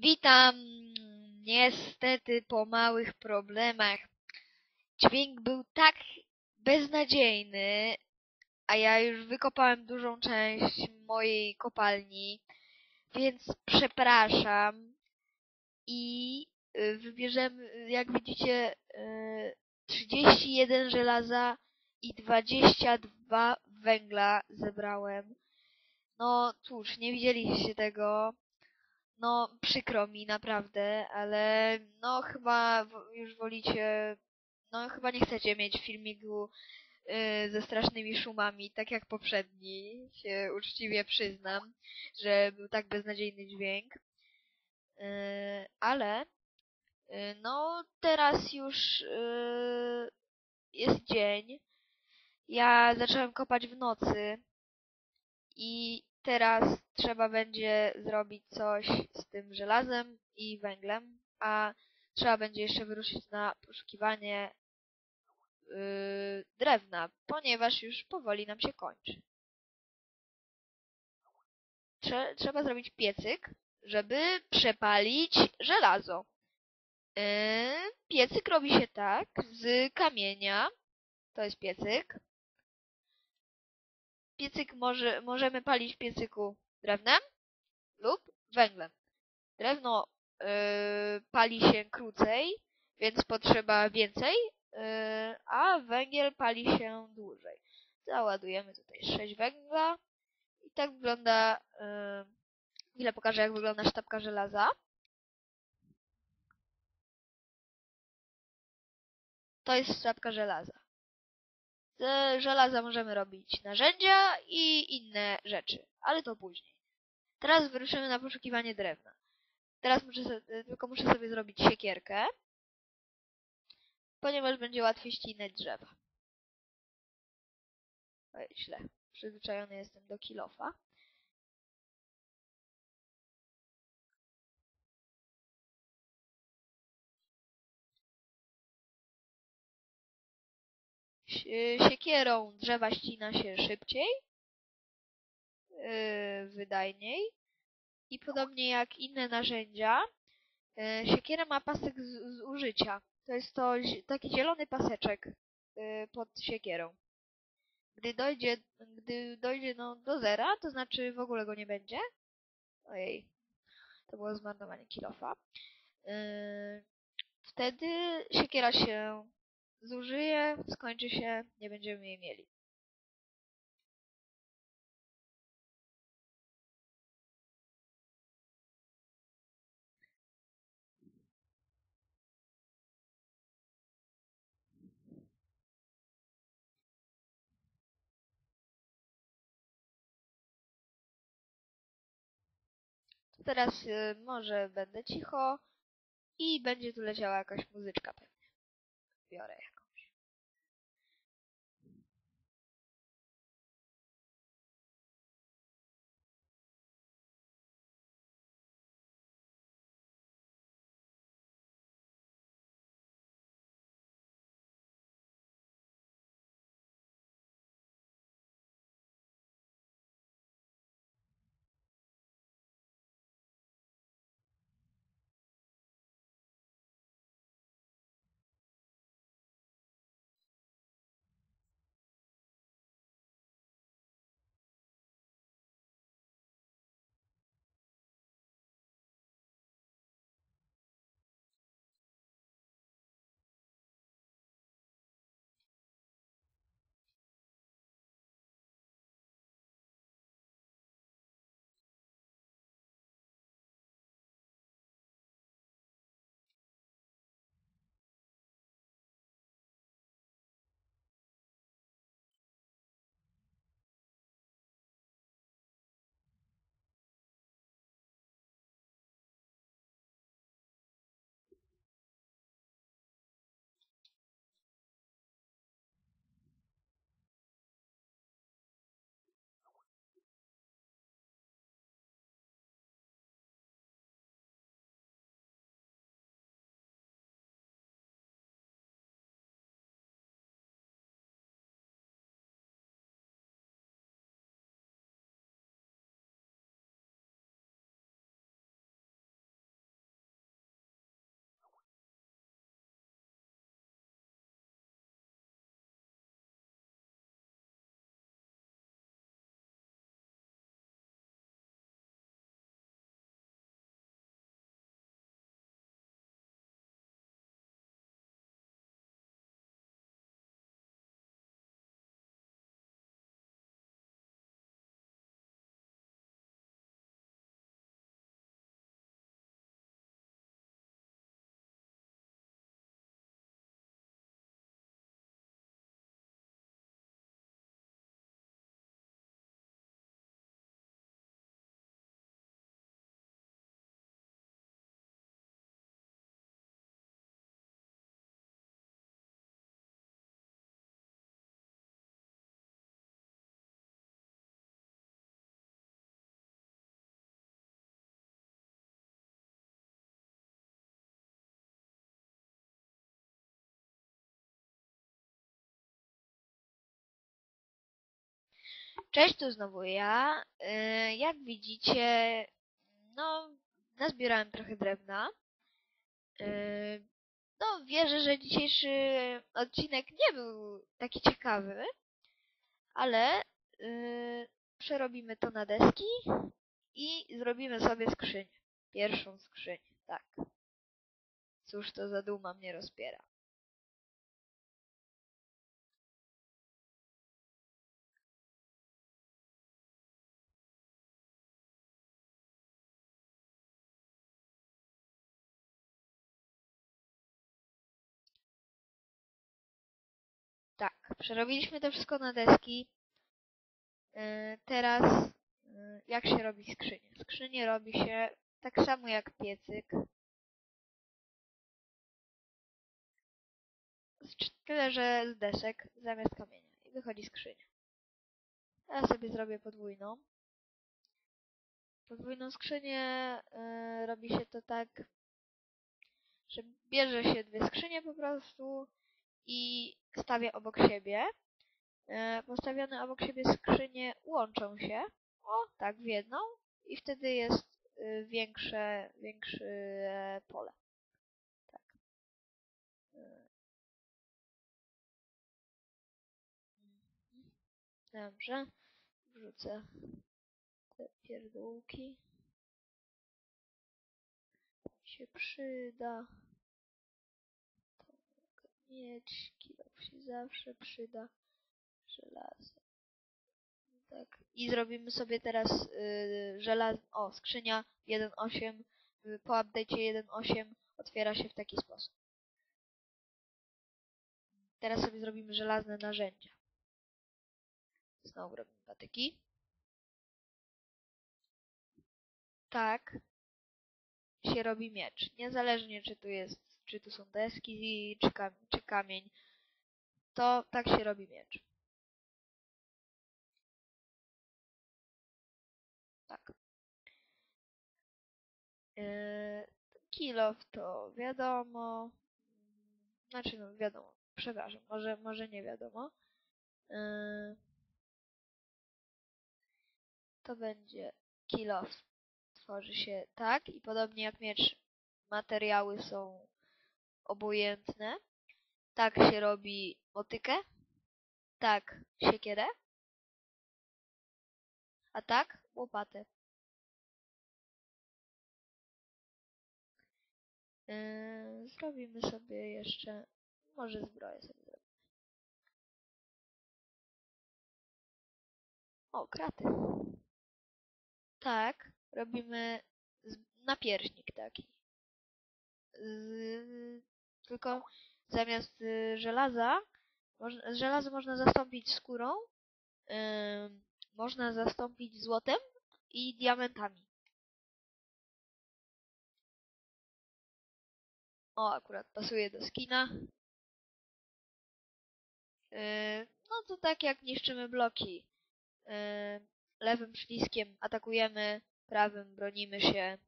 Witam. Niestety po małych problemach. Dźwięk był tak beznadziejny, a ja już wykopałem dużą część mojej kopalni, więc przepraszam. I y, wybierzemy, jak widzicie, y, 31 żelaza i 22 węgla zebrałem. No cóż, nie widzieliście tego. No, przykro mi naprawdę, ale no chyba już wolicie, no chyba nie chcecie mieć filmiku y, ze strasznymi szumami, tak jak poprzedni, się uczciwie przyznam, że był tak beznadziejny dźwięk. Y, ale y, no teraz już y, jest dzień. Ja zacząłem kopać w nocy i teraz trzeba będzie zrobić coś z tym żelazem i węglem, a trzeba będzie jeszcze wyruszyć na poszukiwanie yy, drewna, ponieważ już powoli nam się kończy. Trze trzeba zrobić piecyk, żeby przepalić żelazo. Yy, piecyk robi się tak z kamienia. To jest piecyk. Piecyk może, możemy palić w piecyku drewnem lub węglem. Drewno yy, pali się krócej, więc potrzeba więcej, yy, a węgiel pali się dłużej. Załadujemy tutaj 6 węgla i tak wygląda, yy, chwilę pokażę jak wygląda sztabka żelaza. To jest sztabka żelaza. Żelaza możemy robić narzędzia i inne rzeczy, ale to później. Teraz wyruszymy na poszukiwanie drewna. Teraz muszę sobie, tylko muszę sobie zrobić siekierkę, ponieważ będzie łatwiej ścinać drzewa. Oj, źle. Przyzwyczajony jestem do kilofa. Siekierą drzewa ścina się szybciej, yy, wydajniej i podobnie jak inne narzędzia, yy, siekiera ma pasek z, z użycia. To jest to taki zielony paseczek pod siekierą. Gdy dojdzie, gdy dojdzie no, do zera, to znaczy w ogóle go nie będzie. Ojej, to było zmarnowanie kilofa. Wtedy siekiera się zużyje, skończy się, nie będziemy jej mieli. Teraz y, może będę cicho i będzie tu leciała jakaś muzyczka pewnie. vi har det. Cześć, tu znowu ja. Y, Jak widzicie, no, nazbierałem trochę drewna. Y, No, wierzę, że dzisiejszy odcinek nie był taki ciekawy, ale y, przerobimy to na deski i zrobimy sobie skrzynię. Pierwszą skrzynię, tak. Cóż to za duma mnie rozpiera. Tak, przerobiliśmy to wszystko na deski. Yy, teraz yy, jak się robi skrzynię? Skrzynię robi się tak samo jak piecyk. Tyle, że z desek zamiast kamienia. I wychodzi skrzynia. Ja sobie zrobię podwójną. Podwójną skrzynię yy, robi się to tak, że bierze się dwie skrzynie po prostu i stawia obok siebie. E, Postawione obok siebie skrzynie łączą się, o tak, w jedną i wtedy jest y, większe, większe e, pole. Tak. E. Dobrze. Wrzucę te pierdółki. Się przyda. Mogę mieć. Kilo się zawsze przyda. Żelazo. Tak. I zrobimy sobie teraz yy, żelaz... O, skrzynia 1.8. y, Po update'cie 1.8 otwiera się w taki sposób. Teraz sobie zrobimy żelazne narzędzia. Znowu robimy patyki. Tak się robi miecz. Niezależnie czy tu jest, czy tu są deski, czy, kam czy kamień. To tak się robi miecz. Tak. Yy, to wiadomo. Znaczy, no wiadomo. Przepraszam, może, może nie wiadomo. Yy, to będzie kilof. Tworzy się tak i podobnie jak miecz materiały są obojętne. Tak się robi motykę. Tak siekierę. A tak łopatę. Yy, zrobimy sobie jeszcze, może zbroję sobie zrobimy. O, kraty. Tak, robimy napierśnik taki. Z, tylko zamiast y, żelaza, moż- żelazo można zastąpić skórą, można zastąpić złotem i diamentami. O, akurat pasuje do skina. Yy, no to tak jak niszczymy bloki. Yy, lewym przyciskiem atakujemy, prawym bronimy się.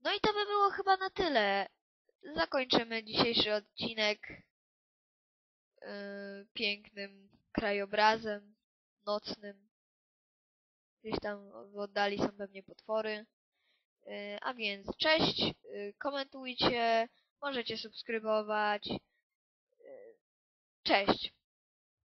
No i to by było chyba na tyle. Zakończymy dzisiejszy odcinek yy, pięknym krajobrazem nocnym. Gdzieś tam w oddali są pewnie potwory. Yy, A więc cześć, yy, komentujcie, możecie subskrybować. Yy, Cześć.